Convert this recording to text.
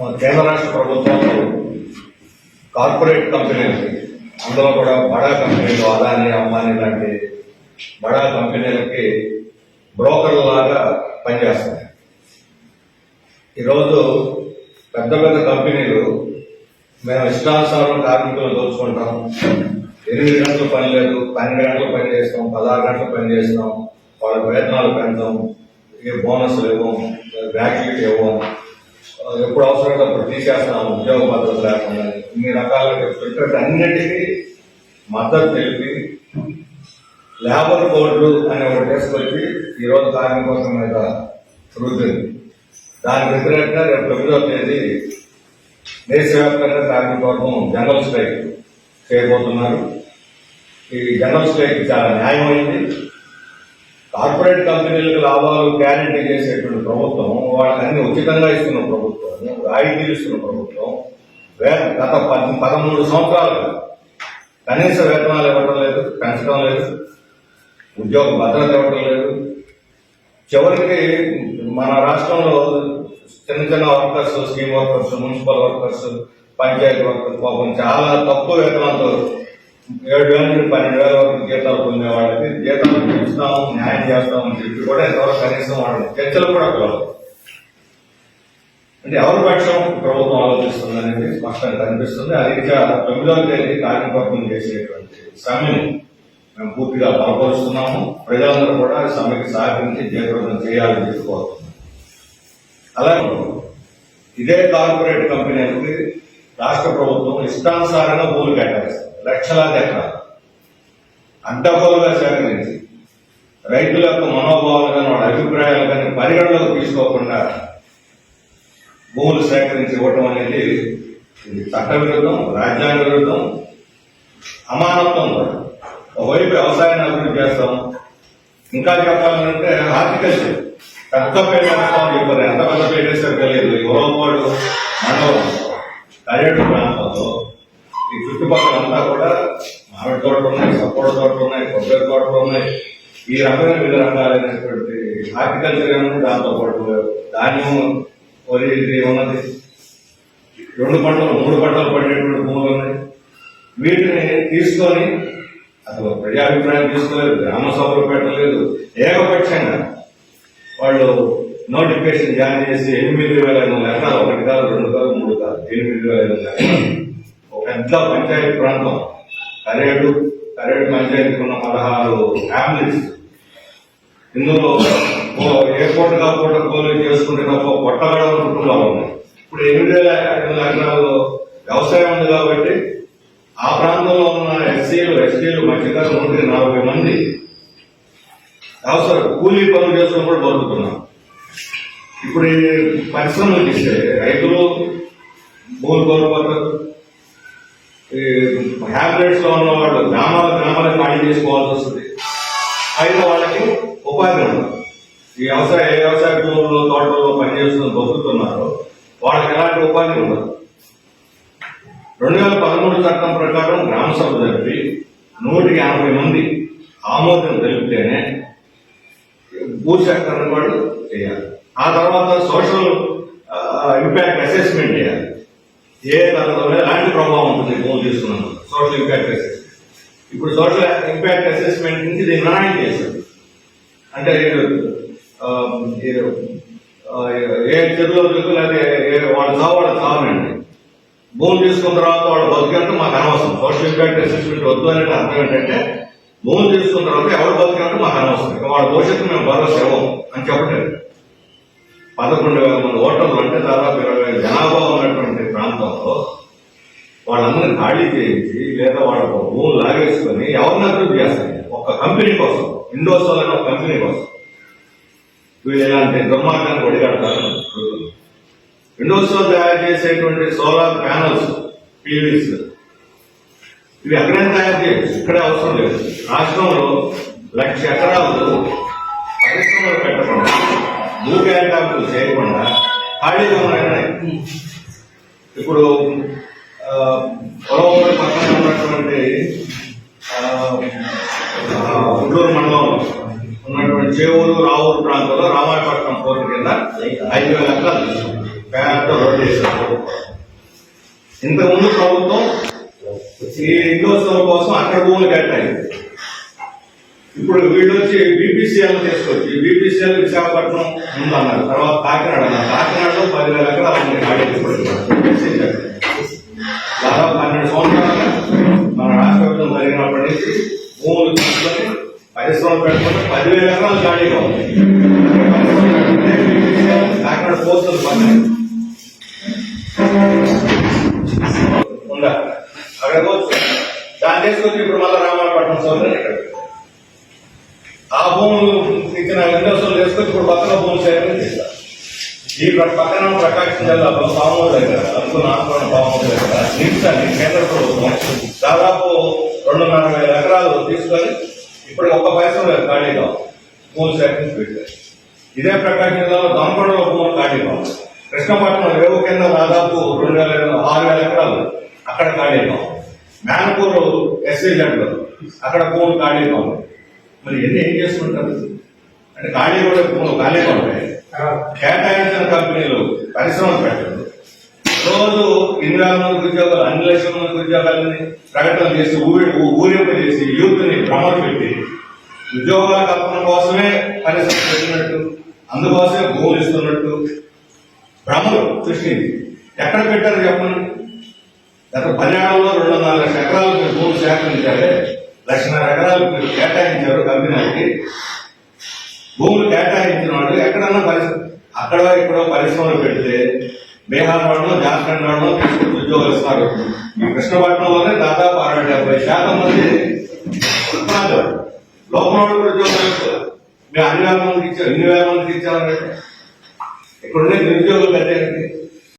మన కేంద్ర రాష్ట్ర ప్రభుత్వాలు కార్పొరేట్ కంపెనీలు అందులో కూడా బడా కంపెనీలు అదాని అంబానీ లాంటి బడా కంపెనీలకి బ్రోకర్ల లాగా పనిచేస్తున్నాయి. ఈరోజు పెద్ద పెద్ద కంపెనీలు మేము ఇష్టానుసారం కార్మికులను దోచుకుంటాం. ఎనిమిది గంటలు పని లేదు పన్నెండు గంటలు పని చేస్తాం పదహారు గంటలు పని చేస్తాం వాళ్ళ వేతనాలు పెంచాం ఏ బోనస్లు ఇవ్వం గ్రాట్యుటీ ఇవ్వం. ఎప్పుడు అవసరమైతే అప్పుడు తీసేస్తున్నాము ఉద్యోగ భద్రత లేకుండా ఇన్ని రకాల చెప్తుంటే అన్నిటికీ మద్దతు తెలిపి లేబర్ కోడ్లు అనే ఒకటి తీసుకొచ్చి ఈరోజు కార్మికుల మీద రుద్దింది దాని వ్యతిరేకంగా రేపు తొమ్మిదో తేదీ దేశవ్యాప్తంగా కార్మికవర్గం జనరల్ స్ట్రైక్ చేయబోతున్నారు. ఈ జనరల్ స్ట్రైక్ చాలా న్యాయమైంది కార్పొరేట్ కంపెనీలకు లాభాలు గ్యారంటీ చేసేటువంటి ప్రభుత్వం వాళ్ళకి అన్ని ఉచితంగా ఇస్తున్న ప్రభుత్వం రాయితీలు ఇస్తున్న ప్రభుత్వం వే గత పద్ పదమూడు సంవత్సరాలు కనీస వేతనాలు ఇవ్వడం లేదు పెంచడం లేదు ఉద్యోగ భద్రత ఇవ్వడం లేదు. చివరికి మన రాష్ట్రంలో చిన్న చిన్న workers scheme workers municipal workers panchayat workers పాపం చాలా తక్కువ వేతనంతో ఏడు వేల నుండి పన్నెండు వేల వరకు జీతాలు పొందే వాళ్ళకి జీతాలు పెంచుతాము న్యాయం చేస్తామని చెప్పి కూడా ఎంతవరకు కనీసం వాళ్ళు చర్చలు కూడా పిలవదు అంటే ఎవరి పక్షం ప్రభుత్వం ఆలోచిస్తుంది అనేది స్పష్టంగా కనిపిస్తుంది. అది ఇంకా తొమ్మిదవ తేదీ కార్యక్రమం చేసేటువంటి సమయం మేము పూర్తిగా బలపరుస్తున్నాము ప్రజలందరూ కూడా సమయకి సమ్మెకి సహకరించి జీవితం చేయాలని చెప్పుకోవాలి అలాగే ఇదే కార్పొరేట్ కంపెనీలకి రాష్ట్ర ప్రభుత్వం ఇష్టానుసారంగా భూములు కేటాయిస్తుంది. లక్షలాది ఎకరాలు అడ్డగోలుగా సేకరించి రైతుల యొక్క మనోభావాలు కానీ వాళ్ళ అభిప్రాయాలు కానీ పరిగణలోకి తీసుకోకుండా భూములు సేకరించి ఇవ్వటం అనేది ఇది చట్ట విరుద్ధం రాజ్యాంగ విరుద్ధం అమానత్వం కూడా. ఒకవైపు వ్యవసాయాన్ని అభివృద్ధి చేస్తాం. ఇంకా చెప్పాలంటే హార్టికల్చర్ పెద్ద పేరు వేస్తామని చెప్పారు ఎంత పెద్ద పేరు వేస్తారో తెలియదు. ఈ ఉరవపాడు మండలం కరేడు ప్రాంతంలో ఈ చుట్టుపక్కల అంతా కూడా మామిడి తోటలు ఉన్నాయి సపోటా తోటలు ఉన్నాయి కొబ్బరి తోటలు ఉన్నాయి. ఈ రకమైన వివిధ రకాలైనటువంటి హార్టికల్చర్ ఏమన్నా దాంతో పాటు ధాన్యం వరి ఇది ఉన్నది రెండు పంటలు మూడు పంటలు పండేటువంటి భూములు ఉన్నాయి. వీటిని తీసుకొని అసలు ప్రజాభిప్రాయం తీసుకోలేదు గ్రామ సభలు పెట్టలేదు ఏకపక్షంగా వాళ్ళు నోటిఫికేషన్ జారీ చేసి ఎనిమిది వేల ఐదు వందల ఎకరాలు ఒకటి కాదు రెండు కాదు మూడు కాదు ఎనిమిది వేల ఐదు వందల ఎకరాలు. పెద్ద పంచాయతీ ప్రాంతం కరేడు కరేడు పంచాయతీకి ఉన్న పదహారు ఫ్యామిలీస్ ఇందులో ఓ ఏ పూట కాకుండా కోలు చేసుకుంటే తప్ప పొట్టగడ కుటుంబాలు ఉన్నాయి ఇప్పుడు ఎనిమిది వేల ఐదు వందల ఎకరాలు వ్యవసాయం ఉంది కాబట్టి ఆ ప్రాంతంలో ఉన్న ఎస్సీలు ఎస్టీలు మధ్యతరం నుండి నలభై మంది అవసరం కూలీ పనులు చేసుకుని కూడా బతుకుతున్నాం ఇప్పుడు పరిశ్రమలు పరిశ్రమలకు ఇస్తే రైతులు భూమి కోల్పోతారు ఈ లో ఉన్న వాళ్ళు గ్రామాల గ్రామాలకు ఖాళీ చేసుకోవాల్సి వస్తుంది. అయితే వాళ్ళకి ఉపాధి ఉండదు. ఈ వ్యవసాయ ఏ వ్యవసాయ భూముల్లో తోటల్లో పనిచేస్తున్న బతుకుతున్నారు వాళ్ళకి ఎలాంటి ఉపాధి ఉండదు. రెండు వేల పదమూడు చట్టం ప్రకారం గ్రామ సభ జరిపి నూటికి యాభై మంది ఆమోదం తెలిపితేనే భూసేకరణ వాళ్ళు చేయాలి. ఆ తర్వాత సోషల్ ఇంపాక్ట్ అసెస్మెంట్ చేయాలి. ఏ తరగతిలో ఎలాంటి ప్రభావం ఉంటుంది? భూములు తీసుకున్నాను. సోషల్ ఇంపాక్ట్ అసెస్మెంట్ ఇప్పుడు సోషల్ ఇంపాక్ట్ అసెస్మెంట్ నుంచి దీన్ని నిర్ణయం చేశారు. అంటే ఏ- ఆ, ఏ చెరువులో వాళ్ళ చావు వాళ్ళ చావనండి భూమి తీసుకున్న తర్వాత వాళ్ళు బతికేంత మాకు అనవసరం. సోషల్ ఇంపాక్ట్ అసెస్మెంట్ వద్దు అనేది అర్థం ఏంటంటే భూమి తీసుకున్న తర్వాత ఎవరు బతికేంత మాకు అనవసరం. వాళ్ళ భవిష్యత్తు మేము భరోసా ఇవ్వం అని చెప్పట్లేదు. పదకొండు వేల మంది ఓటర్లు అంటే దాదాపు ఇరవై వేల జనాభా ఉన్నటువంటి ప్రాంతంలో వాళ్ళందరినీ ఖాళీ చేయించి లేదా వాళ్ళ భూములు లాగేసుకొని ఎవరిని అభివృద్ధి చేస్తారు ఒక కంపెనీ కోసం. ఇండోసోల్ అనే ఒక కంపెనీ కోసం. వీళ్ళు ఇలాంటి దుర్మార్గాన్ని ఒడిగడతారు ఇండోసోల్ తయారు చేసేటువంటి సోలార్ ప్యానల్స్ పీవీస్ ఇవి ఎక్కడైనా తయారు చేయొచ్చు. ఇక్కడే అవసరం లేదు. రాష్ట్రంలో లక్ష ఎకరాలు పరిశ్రమలు పెట్టకుండా మూడు కేటాయింపులు చేయకుండా ఖాళీగా ఉన్నాయి ఇప్పుడు పొలం పక్కన ఉన్నటువంటి గుంటూరు మండలం ఉన్నటువంటి చేవూరు రావూరు ప్రాంతంలో రామాయపట్నం పోర్టు కింద ఐదు వేల ఎకరాలు పేద రోడ్డు వేసారు ఇంతకుముందు ప్రభుత్వం ఈ ఇండోస్టోర్ కోసం అక్కడ భూములు కట్టాయి. ఇప్పుడు వీళ్ళు వచ్చి బీపీసీఎల్ తీసుకొచ్చి బీపీసీఎల్ విశాఖపట్నం ఉందన్నారు. తర్వాత కాకినాడ అన్నారు. కాకినాడలో పదివేల ఎకరాలు ఉంది దాదాపు పన్నెండు సంవత్సరాలుగా మన రాష్ట్ర ప్రభుత్వం జరిగినప్పటి నుంచి భూములు తీసుకొని పరిశ్రమలు పెట్టుకుంటే పదివేల ఎకరాలు ఖాళీగా ఉంది కాకినాడ పోస్టులు పక్కన ఉందా? అక్కడ పోవచ్చు దాన్ని తీసుకొచ్చి ఇప్పుడు మళ్ళీ రామాయపట్నం సోదరు ఇక్కడ ఆ భూములు ఇచ్చిన ఇండస్ట్రీలు తీసుకొచ్చి ఇప్పుడు పక్కన భూములు సేకరణ చేస్తారు ఈ పక్కన ప్రకాశం జిల్లాలో పాము దగ్గర అనుకున్న ఆందోళన పాము దగ్గర నిమిషాన్ని కేంద్ర ప్రభుత్వం దాదాపు రెండున్నర వేల ఎకరాలు తీసుకొని ఇప్పుడు ఒక్క పైసలు లేదు ఖాళీగా. భూములు సేకరించి పెట్టారు. ఇదే ప్రకాశం జిల్లాలో దొనకొండలో భూములు ఖాళీగా కృష్ణపట్నం రేవు కింద దాదాపు రెండు వేల ఆరు వేల ఎకరాలు అక్కడ ఖాళీగా. ఉంది. మేనపూర్ ఎస్సీ జడ్లో అక్కడ భూములు ఖాళీగా ఉంది మరి ఎన్ని ఏం చేసుకుంటారు అంటే ఖాళీ కూడా భూములు ఖాళీగా ఉంటాయి. కేటాయించిన కంపెనీలు పరిశ్రమలు పెట్టరు. రోజు ఇన్ని వేల మంది ఉద్యోగాలు అన్ని లక్షల మంది ఉద్యోగాలని ప్రకటన చేసి ఊరి ఊరింపు చేసి యూత్ని భ్రమలు పెట్టి ఉద్యోగాల కల్పన కోసమే పరిశ్రమ పెట్టినట్టు అందుకోసమే భూములు ఇస్తున్నట్టు. భ్రమలు సృష్టించి ఎక్కడ పెట్టారు చెప్పండి? గత పదేళ్ళలో రెండు వందల ఎకరాలు భూములు సేకరించారే లక్షణ ఎకరాలు కేటాయించారు కంపెనీలకి భూములు కేటాయించిన వాళ్ళు ఎక్కడన్నా పరిశ్రమ అక్కడ ఇక్కడో పరిశ్రమలు పెడితే బీహార్ వాళ్ళు జార్ఖండ్ వాళ్ళు తీసుకొచ్చి ఉద్యోగాలు ఇస్తారు. ఈ కృష్ణపట్నంలోనే దాదాపు అరవై డెబ్బై శాతం మంది ఉత్పన్నాలు లోపల వాళ్ళు కూడా ఉద్యోగాలు ఇస్తారు. మేము అన్ని వేల మందికి ఇచ్చారు ఇన్ని వేల మందికి ఇచ్చామంటే ఇక్కడ ఉండే నిరుద్యోగులు కట్టేయండి